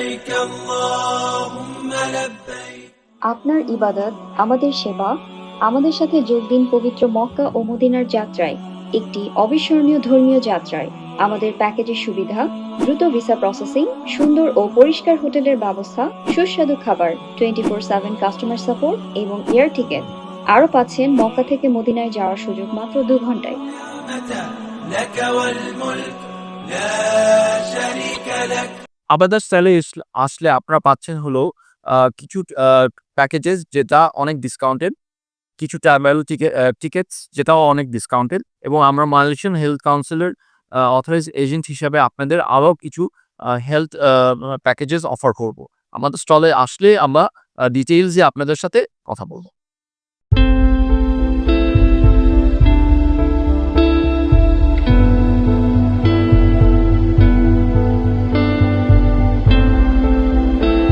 لبيك اللهم لبيك আপনার ইবাদত আমাদের সেবা আমাদের সাথে যোগ দিন পবিত্র মক্কা ও মদিনার যাত্রায় একটি অবিস্মরণীয় ধর্মীয় যাত্রায় আমাদের প্যাকেজের সুবিধা দ্রুত ভিসা প্রসেসিং সুন্দর ও পরিষ্কার হোটেলের ব্যবস্থা সুস্বাদু খাবার twenty four seven customer support এবং এয়ার টিকেট আরও পাচ্ছেন মক্কা থেকে মদিনায় যাওয়ার সুযোগ মাত্র দু ঘন্টায় متى لك والملك لا شريك لك আবাদার স্টাইলে আসলে আপনারা পাচ্ছেন হলো কিছু প্যাকেজেস যেটা অনেক ডিসকাউন্টেড কিছু ট্রাভেল টিকেটস যেটাও অনেক ডিসকাউন্টেড এবং আমরা মালয়েশিয়ান হেলথ কাউন্সিলের অথরাইজ এজেন্ট হিসাবে আপনাদের আরও কিছু হেলথ প্যাকেজেস অফার করব। আমাদের স্টলে আসলে আমরা ডিটেইলসে আপনাদের সাথে কথা বলব।